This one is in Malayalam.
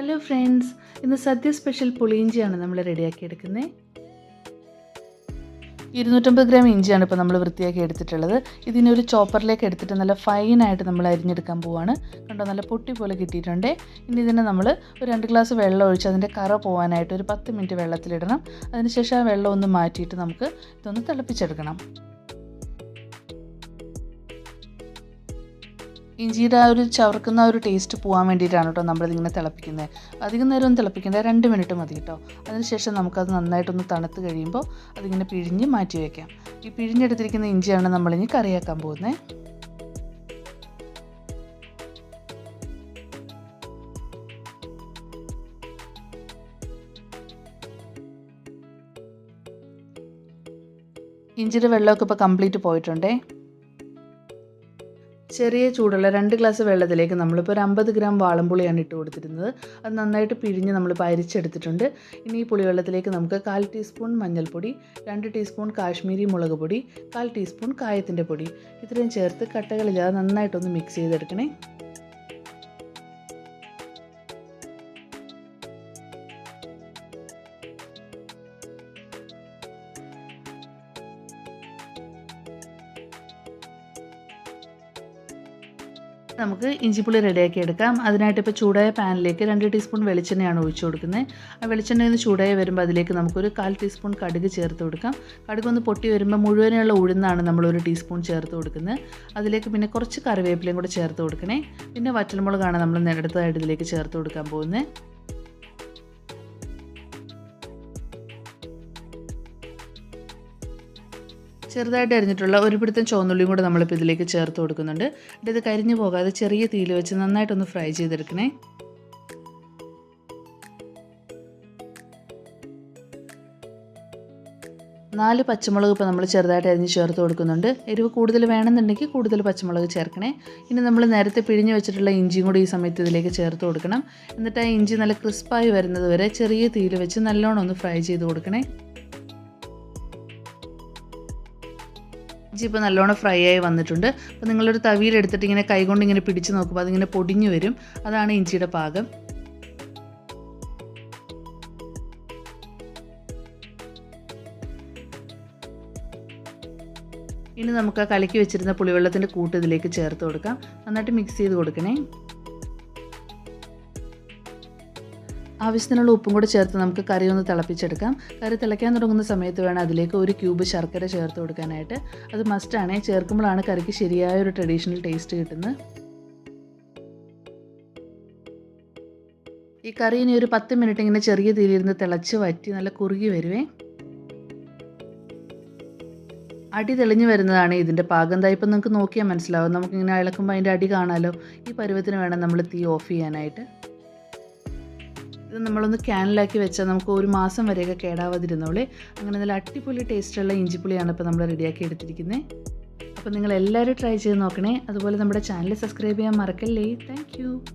ഹലോ ഫ്രണ്ട്സ് ഇന്ന് സദ്യ സ്പെഷ്യൽ പുളിയിഞ്ചിയാണ് നമ്മൾ റെഡിയാക്കി എടുക്കുന്നത് ഇരുന്നൂറ്റമ്പത് ഗ്രാം ഇഞ്ചിയാണ് ഇപ്പോൾ നമ്മൾ വൃത്തിയാക്കി എടുത്തിട്ടുള്ളത്. ഇതിനെ ഒരു ചോപ്പറിലേക്ക് എടുത്തിട്ട് നല്ല ഫൈനായിട്ട് നമ്മൾ അരിഞ്ഞെടുക്കാൻ പോവാണ്. കണ്ടോ നല്ല പൊട്ടി പോലെ കിട്ടിയിട്ടുണ്ട്. ഇനി ഇതിനെ നമ്മൾ ഒരു രണ്ട് ഗ്ലാസ് വെള്ളം ഒഴിച്ച് അതിന്റെ കറ പോകാനായിട്ട് ഒരു പത്ത് മിനിറ്റ് വെള്ളത്തിലിടണം. അതിനുശേഷം ആ വെള്ളം ഒന്ന് മാറ്റിയിട്ട് നമുക്ക് ഇതൊന്ന് തിളപ്പിച്ചെടുക്കണം. ഇഞ്ചിയുടെ ആ ഒരു ചവർക്കുന്ന ഒരു ടേസ്റ്റ് പോകാൻ വേണ്ടിയിട്ടാണ് കേട്ടോ നമ്മളിതിങ്ങനെ തിളപ്പിക്കുന്നത് അധികം നേരം ഒന്നും തിളപ്പിക്കേണ്ട രണ്ട് മിനിറ്റ് മതി കേട്ടോ അതിനുശേഷം നമുക്കത് നന്നായിട്ടൊന്ന് തണുത്ത് കഴിയുമ്പോൾ അതിങ്ങനെ പിഴിഞ്ഞ് മാറ്റി വയ്ക്കാം ഈ പിഴിഞ്ഞെടുത്തിരിക്കുന്ന ഇഞ്ചിയാണ് നമ്മളിനി കറിയാക്കാൻ പോകുന്നത് ഇഞ്ചിയുടെ വെള്ളമൊക്കെ ഇപ്പോൾ കംപ്ലീറ്റ് പോയിട്ടുണ്ടേ? ചെറിയ ചൂടുള്ള രണ്ട് ഗ്ലാസ് വെള്ളത്തിലേക്ക് നമ്മളിപ്പോൾ ഒരു അമ്പത് ഗ്രാം വാളംപുളിയാണ് ഇട്ട് കൊടുത്തിരുന്നത്. അത് നന്നായിട്ട് പിഴിഞ്ഞ് നമ്മൾ പരിച്ചെടുത്തിട്ടുണ്ട്. ഇനി ഈ പുളിവെള്ളത്തിലേക്ക് നമുക്ക് കാൽ ടീസ്പൂൺ മഞ്ഞൾപ്പൊടി രണ്ട് ടീസ്പൂൺ കാശ്മീരി മുളക് പൊടി കാൽ ടീസ്പൂൺ കായത്തിന്റെ പൊടി. ഇത്രയും ചേർത്ത് കട്ടകളില്ലാതെ നന്നായിട്ടൊന്ന് മിക്സ് ചെയ്തെടുക്കണേ. നമുക്ക് ഇഞ്ചിപ്പുളി റെഡിയാക്കി എടുക്കാം. അതിനായിട്ട് ഇപ്പോൾ ചൂടായ പാനിലേക്ക് രണ്ട് ടീസ്പൂൺ വെളിച്ചെണ്ണയാണ് ഒഴിച്ചു കൊടുക്കുന്നത്. ആ വെളിച്ചെണ്ണയിൽ നിന്ന് ചൂടായി വരുമ്പോൾ അതിലേക്ക് നമുക്കൊരു കാൽ ടീസ്പൂൺ കടുക് ചേർത്ത് കൊടുക്കാം. കടുക് ഒന്ന് പൊട്ടി വരുമ്പോൾ മുഴുവനുള്ള ഉഴുന്നാണ് നമ്മൾ ഒരു ടീസ്പൂൺ ചേർത്ത് കൊടുക്കുന്നത്. അതിലേക്ക് പിന്നെ കുറച്ച് കറിവേപ്പിലയും കൂടെ ചേർത്ത് കൊടുക്കണേ. പിന്നെ വറ്റൽമുളകാണ് നമ്മൾ അടുത്തതായിട്ട് ഇതിലേക്ക് ചേർത്ത് കൊടുക്കാൻ പോകുന്നത്. ചെറുതായിട്ട് അരിഞ്ഞിട്ടുള്ള ഒരു പിടുത്തം ചുവന്നുള്ളിയും കൂടെ നമ്മളിപ്പോൾ ഇതിലേക്ക് ചേർത്ത് കൊടുക്കുന്നുണ്ട്. എന്നിട്ട് ഇത് കരിഞ്ഞു പോകാതെ ചെറിയ തീയിൽ വെച്ച് നന്നായിട്ടൊന്ന് ഫ്രൈ ചെയ്തെടുക്കണേ. നാല് പച്ചമുളക് ഇപ്പോൾ നമ്മൾ ചെറുതായിട്ട് അരിഞ്ഞ് ചേർത്ത് കൊടുക്കുന്നുണ്ട്. എരിവ് കൂടുതൽ വേണമെന്നുണ്ടെങ്കിൽ കൂടുതൽ പച്ചമുളക് ചേർക്കണേ. ഇനി നമ്മൾ നേരത്തെ പിഴിഞ്ഞ് വെച്ചിട്ടുള്ള ഇഞ്ചിയും കൂടി ഈ സമയത്ത് ഇതിലേക്ക് ചേർത്ത് കൊടുക്കണം. എന്നിട്ട് ആ ഇഞ്ചി നല്ല ക്രിസ്പായി വരുന്നത് വരെ ചെറിയ തീയിൽ വെച്ച് നല്ലോണം ഒന്ന് ഫ്രൈ ചെയ്ത് കൊടുക്കണേ. ഇഞ്ചി ഇപ്പോൾ നല്ലോണം ഫ്രൈ ആയി വന്നിട്ടുണ്ട്. അപ്പോൾ നിങ്ങളൊരു തവിയിലെടുത്തിട്ട് ഇങ്ങനെ കൈകൊണ്ട് ഇങ്ങനെ പിടിച്ച് നോക്കുമ്പോൾ അതിങ്ങനെ പൊടിഞ്ഞു വരും. അതാണ് ഇഞ്ചിയുടെ പാകം. ഇനി നമുക്ക് ആ കലക്കി വെച്ചിരുന്ന പുളിവെള്ളത്തിന്റെ കൂട്ട് ഇതിലേക്ക് ചേർത്ത് കൊടുക്കാം. നന്നായിട്ട് മിക്സ് ചെയ്ത് കൊടുക്കണേ. ആവശ്യത്തിനുള്ള ഉപ്പും കൂടെ ചേർത്ത് നമുക്ക് കറി ഒന്ന് തിളപ്പിച്ചെടുക്കാം. കറി തിളയ്ക്കാൻ തുടങ്ങുന്ന സമയത്ത് വേണം അതിലേക്ക് ഒരു ക്യൂബ് ശർക്കര ചേർത്ത് കൊടുക്കാനായിട്ട്. അത് മസ്റ്റാണ് ചേർക്കുമ്പോഴാണ് കറിക്ക് ശരിയായ ഒരു ട്രഡീഷണൽ ടേസ്റ്റ് കിട്ടുന്നത്. ഈ കറി ഇനി ഒരു പത്ത് മിനിറ്റ് ഇങ്ങനെ ചെറിയ തീരിയിരുന്ന് തിളച്ച് വറ്റി നല്ല കുറുകി വരുവേ. അടി തെളിഞ്ഞു വരുന്നതാണ് ഇതിന്റെ പാകം. ഇപ്പം നിങ്ങൾക്ക് നോക്കിയാൽ മനസ്സിലാവും. നമുക്കിങ്ങനെ ഇളക്കുമ്പോൾ അതിന്റെ അടി കാണാമല്ലോ ഈ പരുവത്തിന് വേണം നമ്മൾ തീ ഓഫ് ചെയ്യാനായിട്ട്. ഇത് നമ്മളൊന്ന് ക്യാനിലാക്കി വെച്ചാൽ നമുക്ക് ഒരു മാസം വരെയൊക്കെ കേടാവാതിരുന്നോളേ. അങ്ങനെ നല്ല അടിപൊളി ടേസ്റ്റുള്ള ഇഞ്ചിപ്പുളിയാണ് ഇപ്പോൾ നമ്മൾ റെഡിയാക്കി എടുത്തിരിക്കുന്നത് അപ്പോൾ നിങ്ങൾ എല്ലാവരും ട്രൈ ചെയ്ത് നോക്കണേ. അതുപോലെ നമ്മുടെ ചാനൽ സബ്സ്ക്രൈബ് ചെയ്യാൻ മറക്കല്ലേ. താങ്ക്